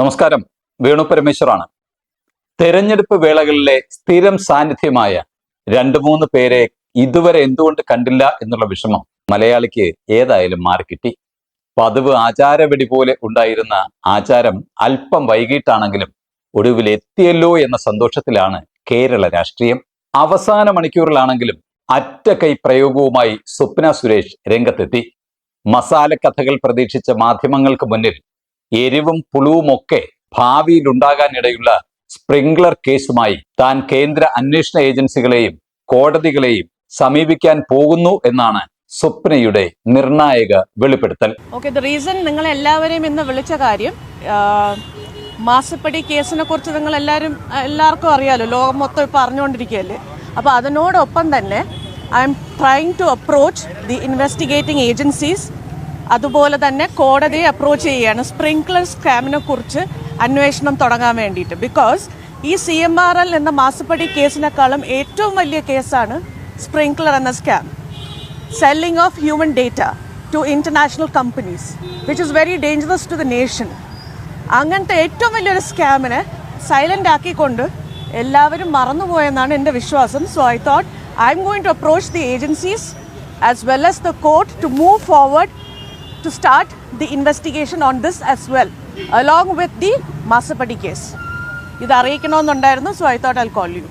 നമസ്കാരം. വേണു പരമേശ്വറാണ്. തെരഞ്ഞെടുപ്പ് വേളകളിലെ സ്ഥിരം സാന്നിധ്യമായ രണ്ട് മൂന്ന് പേരെ ഇതുവരെ എന്തുകൊണ്ട് കണ്ടില്ല എന്നുള്ള വിഷമം മലയാളിക്ക് ഏതായാലും മാറിക്കിട്ടി പതിവ് ആചാരവെടി പോലെ ഉണ്ടായിരുന്ന ആചാരം അല്പം വൈകിട്ടാണെങ്കിലും ഒടുവിൽ എത്തിയല്ലോ എന്ന സന്തോഷത്തിലാണ് കേരള രാഷ്ട്രീയം. അവസാന മണിക്കൂറിലാണെങ്കിലും അറ്റകൈ പ്രയോഗവുമായി സ്വപ്ന സുരേഷ് രംഗത്തെത്തി. മസാല കഥകൾ പ്രതീക്ഷിച്ച മാധ്യമങ്ങൾക്ക് മുന്നിൽ എരിവും പുളുവുമൊക്കെ ഭാവിയിൽ ഉണ്ടാകാനിടയുള്ള സ്പ്രിംഗ്ലർ കേസുമായി താൻ കേന്ദ്ര അന്വേഷണ ഏജൻസികളെയും കോടതികളെയും സമീപിക്കാൻ പോകുന്നു എന്നാണ് സ്വപ്നയുടെ നിർണായക വെളിപ്പെടുത്തൽ. ഓക്കെ റീസൺ നിങ്ങൾ എല്ലാവരെയും ഇന്ന് വിളിച്ച കാര്യം മാസപ്പടി കേസിനെ കുറിച്ച് നിങ്ങൾ എല്ലാവരും എല്ലാവർക്കും അറിയാലോ ലോകം മൊത്തം ഇപ്പം അറിഞ്ഞുകൊണ്ടിരിക്കുകയല്ലേ? അപ്പോൾ അതിനോടൊപ്പം തന്നെ I'm trying to approach the investigating agencies അതുപോലെ തന്നെ കോടതിയെ അപ്രോച്ച് ചെയ്യുകയാണ്. സ്പ്രിങ്ക്ലർ സ്കാമിനെ കുറിച്ച് അന്വേഷണം തുടങ്ങാൻ വേണ്ടിയിട്ട്. ബിക്കോസ് ഈ സി എം ആർ എൽ എന്ന മാസപ്പടി കേസിനേക്കാളും ഏറ്റവും വലിയ കേസാണ് സ്പ്രിങ്ക്ലർ എന്ന scam selling of human data to international companies which is very dangerous to the nation അങ്ങനത്തെ ഏറ്റവും വലിയൊരു സ്കാമിനെ സൈലന്റ് ആക്കിക്കൊണ്ട് എല്ലാവരും മറന്നുപോയെന്നാണ് എന്റെ വിശ്വാസം. So I thought I'm going to approach the agencies as well as the court to move forward to start the investigation on this as well, along with the Masapati case. ഇത് അറിയിക്കണമെന്നുണ്ടായിരുന്നു so I thought I call you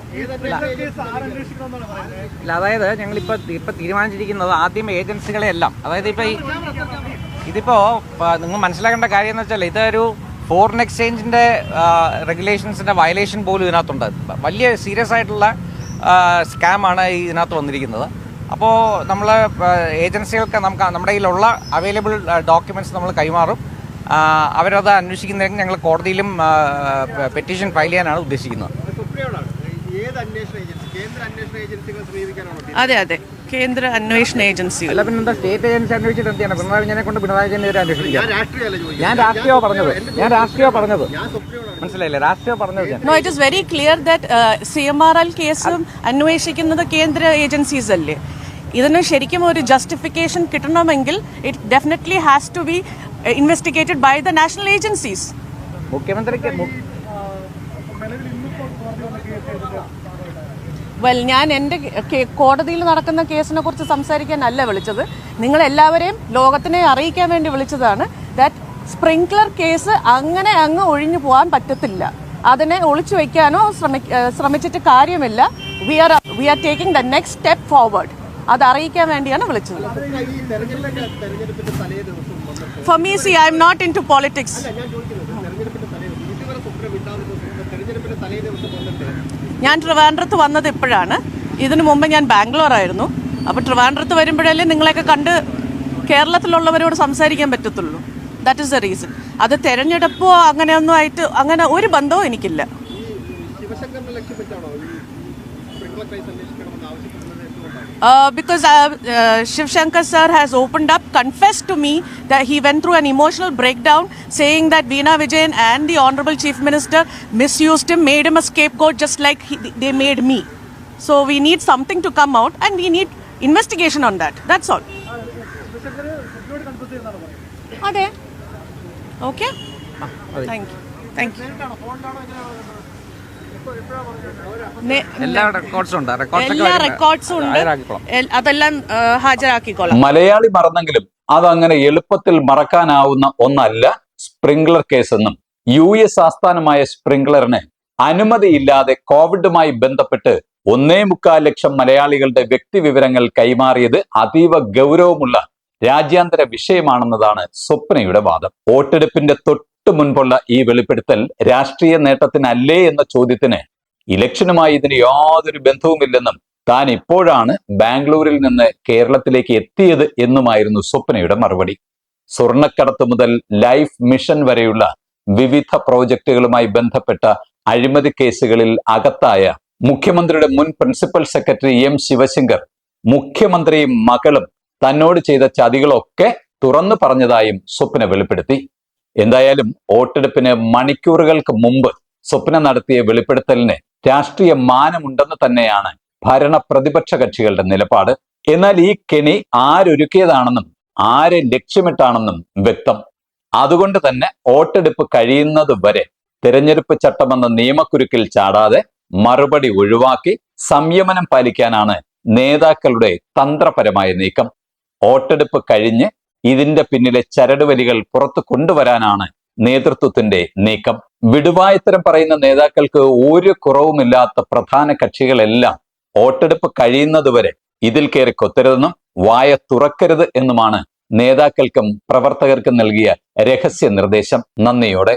ഇല്ല. അതായത് ഞങ്ങളിപ്പോൾ ഇപ്പം തീരുമാനിച്ചിരിക്കുന്നത് ആദ്യം ഏജൻസികളെ എല്ലാം അതായത് ഇപ്പോൾ ഈ ഇതിപ്പോൾ നിങ്ങൾ മനസ്സിലാക്കേണ്ട കാര്യം എന്ന് വെച്ചാൽ ഇതൊരു ഫോറിൻ എക്സ്ചേഞ്ചിന്റെ റെഗുലേഷൻസിന്റെ വയലേഷൻ പോലും ഇതിനകത്തുണ്ട്. വലിയ സീരിയസ് ആയിട്ടുള്ള സ്കാമാണ് ഇതിനകത്ത് വന്നിരിക്കുന്നത്. അപ്പോൾ നമ്മൾ ഏജൻസികൾക്ക് നമുക്ക് നമ്മുടെ കയ്യിലുള്ള അവൈലബിൾ ഡോക്യുമെന്റ്സ് നമ്മൾ കൈമാറും. അവരത് അന്വേഷിക്കുന്നതിന് ഞങ്ങൾ കോടതിയിലും പെറ്റീഷൻ ഫയൽ ചെയ്യാനാണ് ഉദ്ദേശിക്കുന്നത്. സുപ്രിയോടാണ്. ഏത് അന്വേഷണ ഏജൻസി? കേന്ദ്ര അന്വേഷണ ഏജൻസികൾ സമീപിക്കാനാണോ അതെ അതെ. കേന്ദ്ര അന്വേഷണ ഏജൻസികൾ അല്ല പിന്നെന്താ സ്റ്റേറ്റ് ഏജൻസി അന്വേഷിച്ചിട്ട് എന്ത് ചെയ്യണം പിണറായി വിജയനെ കൊണ്ട് പിണറായി വിജയനെ അന്വേഷിക്കാം. ഞാൻ രാഷ്ട്രീയമാണ് ചോദിക്കുന്നത് ഞാൻ രാഷ്ട്രീയ പറഞ്ഞത്? ഞാൻ രാഷ്ട്രീയ പറഞ്ഞത്? മനസ്സിലായില്ലേ? രാഷ്ട്രീയ പറഞ്ഞത് no it is very clear that C M R L കേസും അന്വേഷിക്കുന്നത് കേന്ദ്ര ഏജൻസീസ് അല്ലേ? ഇതിന് ശരിക്കും ഒരു ജസ്റ്റിഫിക്കേഷൻ കിട്ടണമെങ്കിൽ it definitely has to be investigated by the national agencies മുഖ്യമന്ത്രിക്ക് വെൽ ഞാൻ എന്റെ കോടതിയിൽ നടക്കുന്ന കേസിനെ കുറിച്ച് സംസാരിക്കാനല്ല വിളിച്ചത്. നിങ്ങൾ എല്ലാവരെയും ലോകത്തിനെ അറിയിക്കാൻ വേണ്ടി വിളിച്ചതാണ് ദാറ്റ് സ്പ്രിങ്ക്ലർ കേസ് അങ്ങനെ അങ്ങ് ഒഴിഞ്ഞു പോകാൻ പറ്റത്തില്ല. അതിനെ ഒളിച്ചു വയ്ക്കാനോ ശ്രമിച്ചിട്ട് കാര്യമില്ല. We are we are taking the next step forward അത് അറിയിക്കാൻ വേണ്ടിയാണ് വിളിച്ചത്. For me C I M not into politics ഞാൻ ട്രിവാൻഡ്രത്ത് വന്നത് ഇപ്പോഴാണ്. ഇതിനു മുമ്പ് ഞാൻ ബാംഗ്ലൂർ ആയിരുന്നു അപ്പോൾ ട്രിവാൻഡ്രത്ത് വരുമ്പോഴല്ലേ നിങ്ങളെയൊക്കെ കണ്ട് കേരളത്തിലുള്ളവരോട് സംസാരിക്കാൻ പറ്റത്തുള്ളൂ. ദാറ്റ് ഇസ് ദ റീസൺ അത് തെരഞ്ഞെടുപ്പോ അങ്ങനെയൊന്നും ആയിട്ട് അങ്ങനെ ഒരു ബന്ധവും എനിക്കില്ല. ഈ ശിവശങ്കറിനെ ലക്ഷ്യം വെച്ചാണോ ഈ സ്പ്രിംഗ്ലർ കേസ് അന്വേഷിക്കണമെന്ന് ആവശ്യപ്പെടുന്നത് എന്തുകൊണ്ടാണ് Uh, because uh, uh, Shiv Shankar sir has opened up, confessed to me that he went through an emotional breakdown, saying that Veena Vijayan and the Honorable Chief Minister misused him, made him a scapegoat, just like he, they made me. So we need something to come out, and we need investigation on that. That's all. അതെ okay thank you thank you എല്ലാ റെക്കോർഡ്സും ഉണ്ട്. Records ഉണ്ട്. L- അതെല്ലാം ഹാജരാക്കിക്കോളാം. മലയാളി മറന്നെങ്കിലും അതങ്ങനെ എളുപ്പത്തിൽ മറക്കാനാവുന്ന ഒന്നല്ല sprinkler കേസെന്നും U S ആസ്ഥാനമായ സ്പ്രിംഗ്ലറിന് അനുമതിയില്ലാതെ കോവിഡുമായി ബന്ധപ്പെട്ട് ഒന്നേ മുക്കാൽ ലക്ഷം മലയാളികളുടെ വ്യക്തിവിവരങ്ങൾ കൈമാറിയത് അതീവ ഗൗരവമുള്ള രാജ്യാന്തര വിഷയമാണെന്നതാണ് സ്വപ്നയുടെ വാദം. വോട്ടെടുപ്പിന്റെ തൊട്ടു മുൻപുള്ള ഈ വെളിപ്പെടുത്തൽ രാഷ്ട്രീയ നേട്ടത്തിനല്ലേ എന്ന ചോദ്യത്തിന് ഇലക്ഷനുമായി ഇതിന് യാതൊരു ബന്ധവുമില്ലെന്നും താൻ ഇപ്പോഴാണ് ബാംഗ്ലൂരിൽ നിന്ന് കേരളത്തിലേക്ക് എത്തിയത് എന്നുമായിരുന്നു സ്വപ്നയുടെ മറുപടി. സ്വർണക്കടത്ത് മുതൽ ലൈഫ് മിഷൻ വരെയുള്ള വിവിധ പ്രോജക്റ്റുകളുമായി ബന്ധപ്പെട്ട അഴിമതി കേസുകളിൽ അകത്തായ മുഖ്യമന്ത്രിയുടെ മുൻ പ്രിൻസിപ്പൽ സെക്രട്ടറി എം ശിവശങ്കർ മുഖ്യമന്ത്രിയും മകളും തന്നോട് ചെയ്ത ചതികളൊക്കെ തുറന്നു പറഞ്ഞതായും സ്വപ്ന വെളിപ്പെടുത്തി. എന്തായാലും വോട്ടെടുപ്പിന് മണിക്കൂറുകൾക്ക് മുമ്പ് സ്വപ്ന നടത്തിയ വെളിപ്പെടുത്തലിന് രാഷ്ട്രീയ മാനമുണ്ടെന്ന് തന്നെയാണ് ഭരണ പ്രതിപക്ഷ കക്ഷികളുടെ നിലപാട്. എന്നാൽ ഈ കെണി ആരൊരുക്കിയതാണെന്നും ആരെ ലക്ഷ്യമിട്ടാണെന്നും വ്യക്തം. അതുകൊണ്ട് തന്നെ വോട്ടെടുപ്പ് കഴിയുന്നത് വരെ തിരഞ്ഞെടുപ്പ് ചട്ടമെന്ന നിയമക്കുരുക്കിൽ ചാടാതെ മറുപടി ഒഴിവാക്കി സംയമനം പാലിക്കാനാണ് നേതാക്കളുടെ തന്ത്രപരമായ നീക്കം. വോട്ടെടുപ്പ് കഴിഞ്ഞ് ഇതിന്റെ പിന്നിലെ ചരടുവലികൾ പുറത്തു കൊണ്ടുവരാനാണ് നേതൃത്വത്തിന്റെ നീക്കം. വിടുവായത്തരം പറയുന്ന നേതാക്കൾക്ക് ഒരു കുറവുമില്ലാത്ത പ്രധാന കക്ഷികളെല്ലാം വോട്ടെടുപ്പ് കഴിയുന്നതുവരെ ഇതിൽ കയറി കൊത്തരുതെന്നും വായ തുറക്കരുത് എന്നുമാണ് നേതാക്കൾക്കും പ്രവർത്തകർക്കും നൽകിയ രഹസ്യ നിർദ്ദേശം. നന്ദിയോടെ